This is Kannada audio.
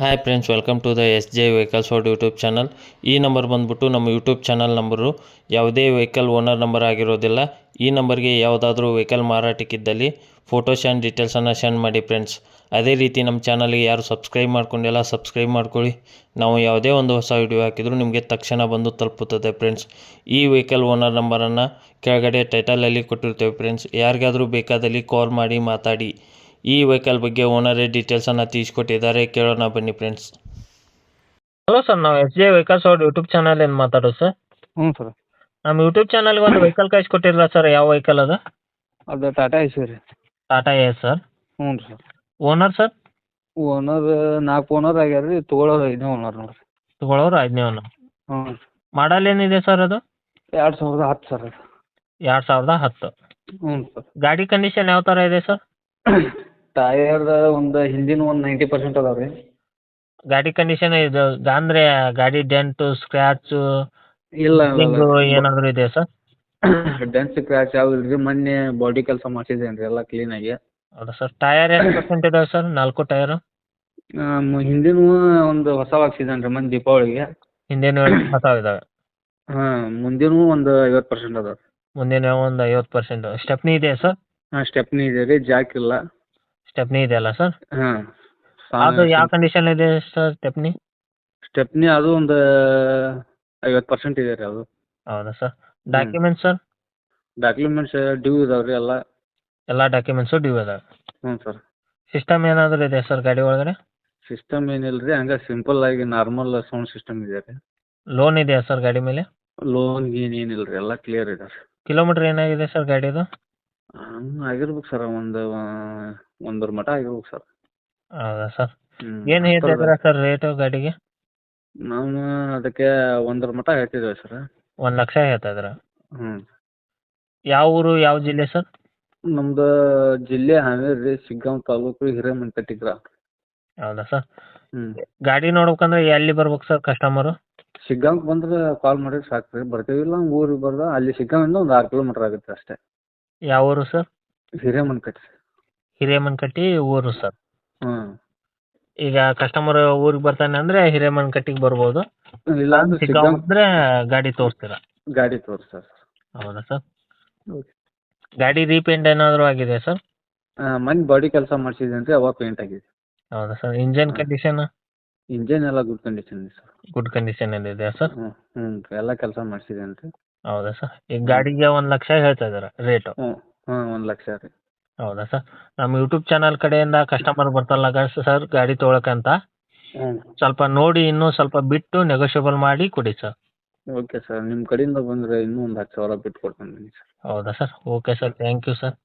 Hi friends welcome to the S J vehicles for YouTube channel ಈ ನಂಬರ್ ಬಂದ್ಬಿಟ್ಟು ನಮ್ಮ ಯೂಟ್ಯೂಬ್ ಚಾನಲ್ ನಂಬರು ಯಾವುದೇ ವೆಹಿಕಲ್ ಓನರ್ ನಂಬರ್ ಆಗಿರೋದಿಲ್ಲ. ಈ ನಂಬರ್ಗೆ ಯಾವುದಾದ್ರೂ ವೆಹಿಕಲ್ ಮಾರಾಟಕ್ಕಿದ್ದಲ್ಲಿ ಫೋಟೋ ಆ್ಯಂಡ್ ಡೀಟೇಲ್ಸನ್ನು ಸೆಂಡ್ ಮಾಡಿ ಫ್ರೆಂಡ್ಸ್ ಅದೇ ರೀತಿ ನಮ್ಮ ಚಾನಲ್ಗೆ ಯಾರು ಸಬ್ಸ್ಕ್ರೈಬ್ ಮಾಡ್ಕೊಂಡಿಲ್ಲ ಸಬ್ಸ್ಕ್ರೈಬ್ ಮಾಡ್ಕೊಳ್ಳಿ. ನಾವು ಯಾವುದೇ ಒಂದು ಹೊಸ ವಿಡಿಯೋ ಹಾಕಿದರೂ ನಿಮಗೆ ತಕ್ಷಣ ಬಂದು ತಲುಪುತ್ತದೆ ಫ್ರೆಂಡ್ಸ್ ಈ ವೆಹಿಕಲ್ ಓನರ್ ನಂಬರನ್ನು ಕೆಳಗಡೆ ಟೈಟಲಲ್ಲಿ ಕೊಟ್ಟಿರ್ತೇವೆ ಫ್ರೆಂಡ್ಸ್ ಯಾರಿಗಾದರೂ ಬೇಕಾದಲ್ಲಿ ಕಾಲ್ ಮಾಡಿ ಮಾತಾಡಿ. ಈ ವೆಹಿಕಲ್ ಬಗ್ಗೆ ಓನರೇ ಡೀಟೇಲ್ಸನ್ನು ತಿಳಿಸ್ಕೊಟ್ಟಿದ್ದಾರೆ. ಕೇಳೋಣ ಬನ್ನಿ ಫ್ರೆಂಡ್ಸ್ ಹಲೋ ಸರ್ ನಾವು ಎಸ್ ಜೆ ವೆಹಿಕಲ್ಸ್ ಅವ್ರ ಯೂಟ್ಯೂಬ್ ಚಾನಲಿಂದ ಮಾತಾಡೋದು ಸರ್ ಹ್ಞೂ ಸರ್ ನಮ್ಮ ಯೂಟ್ಯೂಬ್ ಚಾನಲ್ಗೆ ಒಂದು ವೆಹಿಕಲ್ ಕಳಿಸ್ಕೊಟ್ಟಿರಲ್ಲ ಸರ್ ಯಾವ ವೆಹಿಕಲ್ ಅದು? ಅದು ಟಾಟಾ ಐಸ್ ರೀ. ಟಾಟಾ ಎ ಸರ್ ಹ್ಞೂ ರೀ ಸರ್ ಓನರ್ ಸರ್ ಓನರ್ ನಾಲ್ಕು ಓನರ್ ಆಗ್ಯಾರ ರೀ ತೊಗೊಳೋರು ಐದನೇ ಓನರ್ ನೋಡಿರಿ. ತಗೊಳ್ಳೋರು ಐದನೇ ಓನರ್ ಹ್ಞೂ ಮಾಡಲ್ ಏನಿದೆ ಸರ್ ಅದು? ಎರಡು ಸಾವಿರದ ಹತ್ತು ಸರ್ ಅದು. ಎರಡು ಸಾವಿರದ ಹತ್ತು. ಹ್ಞೂ ಸರ್ ಗಾಡಿ ಕಂಡೀಷನ್ ಯಾವ ಥರ ಇದೆ ಸರ್ ಟಯರ್ ಒಂದು ಹಿಂದಿನ ಒಂದು ನೈಂಟಿ ಪರ್ಸೆಂಟ್ ಅದಾವೆ ರೀ. ಗಾಡಿ ಕಂಡೀಷನ್ ಇದು ಅಂದರೆ ಗಾಡಿ ಡೆಂಟ್ ಸ್ಕ್ರಾಚ್ ಇಲ್ಲ ಏನಾದರೂ ಇದೆ ಸರ್ ಡೆಂಟ್ ಸ್ಕ್ರಾಚ್ ಯಾವ ಇಲ್ಲ ರೀ ಮೊನ್ನೆ ಬಾಡಿ ಕೆಲಸ ಮಾಡಿಸಿದ್ದೇನೆ ರೀ ಎಲ್ಲ ಆಗಿ. ಹೌದಾ ಸರ್ ಟೈರ್ ಎಷ್ಟು ಪರ್ಸೆಂಟ್ ಇದಾವೆ ಸರ್ ನಾಲ್ಕು ಟೈರ್ ಹಿಂದಿನ ಒಂದು ಹೊಸ ಹಾಕ್ಸಿದ್ದೇನೆ ರೀ ಮೊನ್ನೆ ದೀಪಾವಳಿಗೆ. ಹಿಂದಿನ ಹೊಸ ಇದಾವೆ. ಹಾಂ ಮುಂದಿನವು ಒಂದು ಐವತ್ತು ಪರ್ಸೆಂಟ್ ಅದಾವೆ. ಮುಂದಿನ ಒಂದು ಐವತ್ತು ಪರ್ಸೆಂಟ್ ಸ್ಟೆಪ್ನಿ ಇದೆಯಾ ಸರ್ ಹಾಂ ಸ್ಟೆಪ್ನಿ ಇದೆ ರೀ ಜಾಕ್ ಇಲ್ಲ. ಸ್ಟೆಪ್ನಿ ಇದೆಯಲ್ಲ ಸರ್ ಹಾಂ. ಅದು ಯಾವ ಕಂಡೀಷನ್ ಇದೆ ಸರ್ ಸ್ಟೆಪ್ನಿ ಸ್ಟೆಪ್ನಿ ಅದು ಒಂದು ಐವತ್ತು ಪರ್ಸೆಂಟ್ ಇದೆ ರೀ ಅದು. ಹೌದಾ sir documents sir documents due ಇದಾವೆ ರೀ ಎಲ್ಲ. ಎಲ್ಲ ಡಾಕ್ಯುಮೆಂಟ್ಸು ಡ್ಯೂ ಇದಾವೆ? ಹ್ಞೂ ಸರ್ ಸಿಸ್ಟಮ್ ಏನಾದರೂ ಇದೆ ಸರ್ ಗಾಡಿ ಒಳಗಡೆ? ಸಿಸ್ಟಮ್ ಏನಿಲ್ಲ ರೀ ಹಂಗೆ ಸಿಂಪಲ್ ಆಗಿ ನಾರ್ಮಲ್ ಸೌಂಡ್ ಸಿಸ್ಟಮ್ ಇದೆ ರೀ. ಲೋನ್ ಇದೆಯಾ ಸರ್ ಗಾಡಿ ಮೇಲೆ? ಲೋನ್ ಗೀನ್ ಏನಿಲ್ಲ ರೀ ಎಲ್ಲ ಕ್ಲಿಯರ್ ಇದೆ ಸರ್ ಕಿಲೋಮೀಟ್ರ್ ಏನಾಗಿದೆ ಸರ್ ಗಾಡಿದು? ಹಂಗೆ ಆಗಿರ್ಬೇಕು ಸರ್ ಒಂದು ಒಂದರ ಮಟ ಆಗಿರ್ಬೇಕು ಸರ್. ಹೌದಾ ಸರ್? ಏನ್ ಹೇಳ್ತಿದ್ದೀರಾ ಸರ್ ರೇಟು ಗಾಡಿಗೆ? ನಾವು ಅದಕ್ಕೆ ಒಂದರ ಮಟ ಹೇಳ್ತಿದ್ದೇವೆ ಸರ್. ಒಂದು ಲಕ್ಷ ಹೇಳ್ತಾ ಇದ್ದೀರಾ? ಹ್ಞೂ ಯಾವ ಊರು ಯಾವ ಜಿಲ್ಲೆ ಸರ್? ನಮ್ದು ಜಿಲ್ಲೆ ಹಾವೇರಿ ರೀ ಶಿಗ್ಗಾಂವ್ ತಾಲೂಕು ಹಿರೇಮಂಕಟ್ಟಿ ಗ್ರಾಮ. ಹೌದಾ ಸರ್? ಹ್ಮ್. ಗಾಡಿ ನೋಡ್ಬೇಕಂದ್ರೆ ಎಲ್ಲಿ ಬರ್ಬೇಕು ಸರ್ ಕಸ್ಟಮರು ಶಿಗ್ಗಾಂವ್ಗೆ ಬಂದ್ರೆ ಕಾಲ್ ಮಾಡಿದ್ರೆ ಸಾಕು ರೀ. ಬರ್ತೀವಿ ಇಲ್ಲ ಊರಿಗೆ ಬರ್ದ ಅಲ್ಲಿ ಶಿಗ್ಗಾಂವಿಂದ ಒಂದು ಆರು ಕಿಲೋಮೀಟ್ರ್ ಆಗುತ್ತೆ ಅಷ್ಟೇ. ಯಾವ ಊರು ಸರ್? ಹಿರೇಮಂಕಟ್ಟಿ ಹಿರೇಮನ್ಕಟ್ಟಿ ಊರು ಸರ್. ಈಗ ಕಸ್ಟಮರ್ ಊರಿಗೆ ಬರ್ತಾನೆ ಅಂದ್ರೆ ಹಿರೇಮನ್ಕಟ್ಟಿಗೆ ಬರ್ಬೋದು. ಇಲ್ಲ ಅಂದ್ರೆ ಗಾಡಿ ತೋರಿಸ್ತೀರಾ? ಗಾಡಿ ತೋರಿಸಿ ಸರ್. ಹೌದಾ ಸರ್? ಗಾಡಿ ರೀಪೇಂಟ್ ಏನಾದರೂ ಆಗಿದೆ ಸರ್? ಮನೆ ಬಾಡಿ ಕೆಲಸ ಮಾಡಿಸಿದೆ ರೀ ಅವಾಗ ಪೇಂಟ್ ಆಗಿದೆ. ಹೌದಾ ಸರ್? ಇಂಜನ್ ಕಂಡೀಷನ್ ಇಂಜನ್ ಎಲ್ಲ ಗುಡ್ ಕಂಡೀಷನ್ ಇದೆ ಸರ್. ಗುಡ್ ಕಂಡೀಷನ್ ಇದೆ ಸರ್? ಹ್ಞೂ ಹ್ಞೂ ಎಲ್ಲ ಕೆಲಸ ಮಾಡಿಸಿದ್ದೇನೆ ರೀ ಹೌದಾ ಸರ್ ಈಗ ಗಾಡಿಗೆ ಒಂದು ಲಕ್ಷ ಹೇಳ್ತಾ ಇದ್ದಾರೆ ರೇಟ್ ಹ್ಞೂ ಒಂದು ಲಕ್ಷ ರೀ. ಹೌದಾ ಸರ್ ನಮ್ಮ ಯೂಟ್ಯೂಬ್ ಚಾನಲ್ ಕಡೆಯಿಂದ ಕಸ್ಟಮರ್ ಬರ್ತಾರಲ್ಲ ಸರ್ ಗಾಡಿ ತೊಗೊಳಕ್ಕಂತ? ಹ್ಞೂ ಸ್ವಲ್ಪ ನೋಡಿ ಇನ್ನೂ ಸ್ವಲ್ಪ ಬಿಟ್ಟು ನೆಗೋಷಿಯಬಲ್ ಮಾಡಿ ಕೊಡಿ ಸರ್ ಓಕೆ ಸರ್ ನಿಮ್ಮ ಕಡೆಯಿಂದ ಬಂದರೆ ಇನ್ನೂ ಒಂದು ಹತ್ತು ಸಾವಿರ ಬಿಟ್ಟು ಕೊಡ್ತೀನಿ ಬನ್ನಿ ಸರ್ ಹೌದಾ sir okay sir thank you sir